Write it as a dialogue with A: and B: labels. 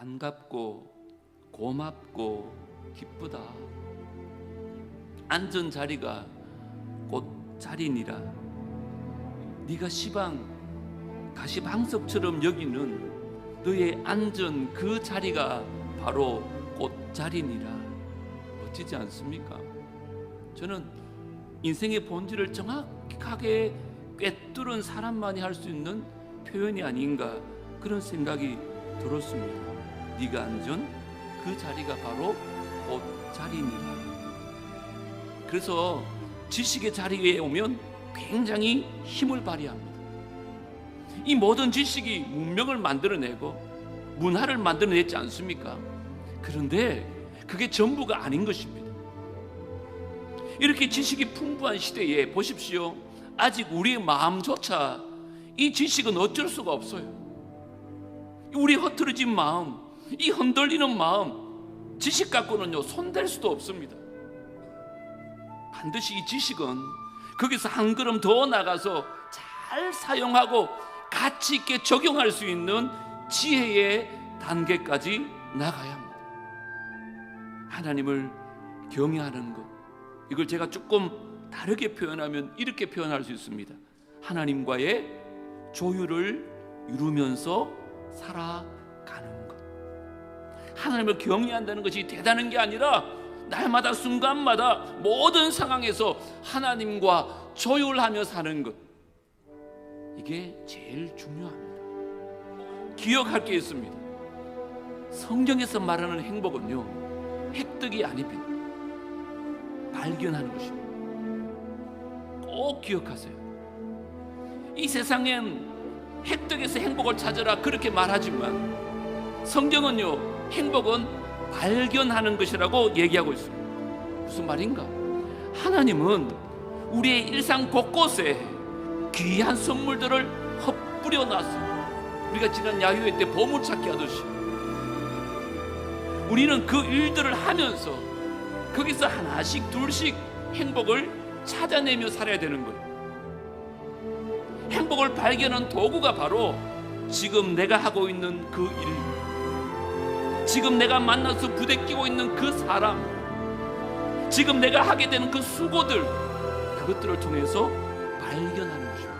A: 반갑고 고맙고 기쁘다. 앉은 자리가 곧 자리니라. 네가 시방 가시방석처럼 여기는 너의 앉은 그 자리가 바로 곧 자리니라. 멋지지 않습니까? 저는 인생의 본질을 정확하게 꿰뚫은 사람만이 할 수 있는 표현이 아닌가 그런 생각이 들었습니다. 네가 앉은 그 자리가 바로 곧 자리니라. 그래서 지식의 자리에 오면 굉장히 힘을 발휘합니다. 이 모든 지식이 문명을 만들어내고 문화를 만들어냈지 않습니까? 그런데 그게 전부가 아닌 것입니다. 이렇게 지식이 풍부한 시대에 보십시오. 아직 우리의 마음조차 이 지식은 어쩔 수가 없어요. 우리 흐트러진 마음, 이 흔들리는 마음, 지식 갖고는요, 손댈 수도 없습니다. 반드시 이 지식은 거기서 한 걸음 더 나가서 잘 사용하고 가치 있게 적용할 수 있는 지혜의 단계까지 나가야 합니다. 하나님을 경외하는 것. 이걸 제가 조금 다르게 표현하면 이렇게 표현할 수 있습니다. 하나님과의 조율을 이루면서 살아가는 것. 하나님을 경외한다는 것이 대단한 게 아니라 날마다 순간마다 모든 상황에서 하나님과 조율하며 사는 것. 이게 제일 중요합니다. 기억할 게 있습니다. 성경에서 말하는 행복은요, 획득이 아닙니다. 발견하는 것입니다. 꼭 기억하세요. 이 세상엔 획득에서 행복을 찾으라 그렇게 말하지만 성경은요, 행복은 발견하는 것이라고 얘기하고 있습니다. 무슨 말인가? 하나님은 우리의 일상 곳곳에 귀한 선물들을 헛뿌려 놨습니다. 우리가 지난 야유회 때 보물찾기 하듯이 우리는 그 일들을 하면서 거기서 하나씩 둘씩 행복을 찾아내며 살아야 되는 거예요. 행복을 발견한 도구가 바로 지금 내가 하고 있는 그 일, 지금 내가 만나서 부대끼고 있는 그 사람, 지금 내가 하게 되는 그 수고들, 그것들을 통해서 발견하는 거예요.